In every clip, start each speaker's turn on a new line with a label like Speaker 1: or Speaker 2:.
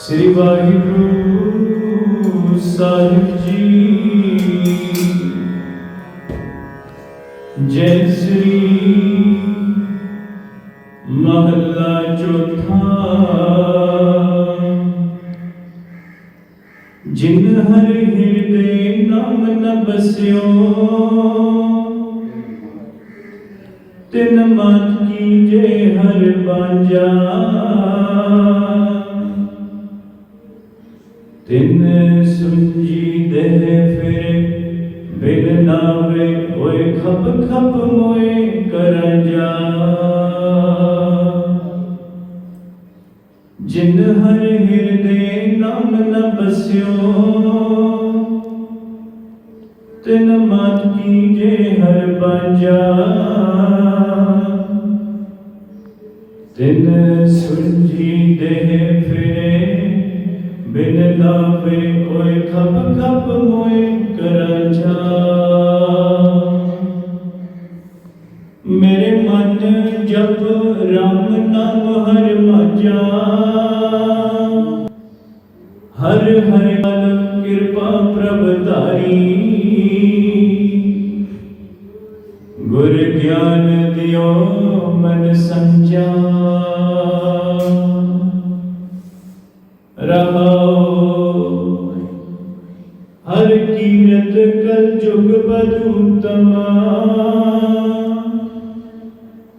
Speaker 1: ਸ੍ਰੀ ਵਾਹਿਗੁਰੂ ਸਾਹਿਬ ਜੀ। ਜੈ ਸ੍ਰੀ ਮਹੱਲਾ ਚੌਥਾ। ਜਿਨ ਹਰ ਹਿਰਦੇ ਨਾਮ ਨ ਬਸਿਓ, ਤਿਨ ਮਤ ਕੀਜੇ ਹਰ ਬਾਂਝਾ। ਤਿੰਨ ਸੁੰਜੀ ਦੇਹ ਫਿਰੇ, ਬਿਨ ਨਾਵੇ ਹੋਏ ਖਪ ਖਪ ਮੋਏ ਕਰਨ ਜਾ। ਜਿਨ ਹਰ ਹਿਰਦੇ ਨਾਮ ਨ ਬਸਿਓ ਤਿਨ ਮਤ ਕੀਜੇ ਹਰ ਬਾਂਝਾ। ਤਿਨ ਸੁੰਜੀ ਦੇਹ ਫਿਰੇ ਲਾਵੇ ਕੋਈ ਖਪ ਖਪ ਮੋਏ ਕਰਾਂਝਾ ਮੇਰੇ ਮਨ ਜਪ ਰਾਮ ਨਾਮ ਹਰ ਮਾਝਾ ਹਰ ਹਰ ਮਨ ਕਿਰਪਾ ਪ੍ਰਭ ਧਾਰੀ ਗੁਰ ਗਿਆਨ ਦਿਓ ਮਨ ਸੰਚਾ ਕਲ ਜੁਗ ਬਦੂਤਮਾ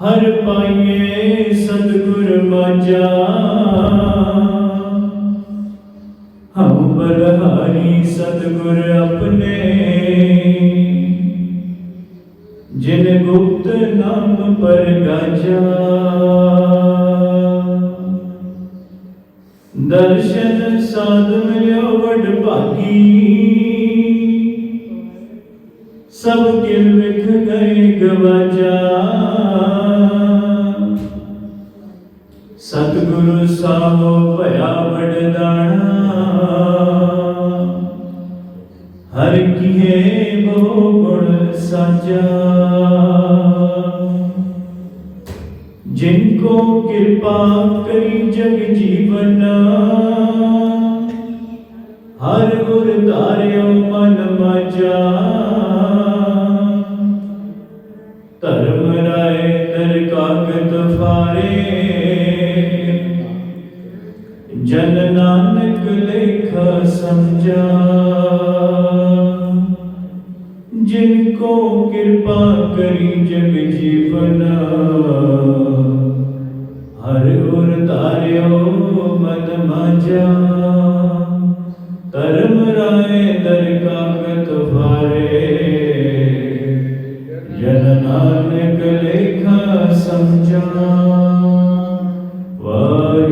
Speaker 1: ਹਰ ਪਾਈਏ ਸਤਿਗੁਰ ਮਾਝਾ। ਹਮ ਬਲਹਾਰੀ ਸਤਿਗੁਰ ਆਪਣੇ। ਜਿਨ ਗੁਪਤ ਨਾਮ ਪਰ ਗਾਜਾ ਦਰਸ਼ਨ ਸਾਧ ਮਿਲਿਓ ਵਡ ਭਾਗੀ ਸਭ ਕਿਨ ਵਿਖ ਗਏ ਗਵਾਚਾ। ਸਤਿਗੁਰੂ ਸਾਹਿਬ ਭਇਆ ਵਡਦਾਣਾ। ਹਰ ਕੀਏ ਬੋ ਗੁਣ ਸਾਜਾ। ਜਿਨ ਕੋ ਕਿਰਪਾ ਕਰੀ ਜਗ ਜੀਵਨਾ। ਹਰ ਗੁਰ ਧਾਰਿਓ ਮਨ ਮਾਜਾ। द्वारे जन नानक लेखा समझा। जिनको कृपा करी जग जीवन। हर उर तारो मत मज़ा धर्म राय दरकार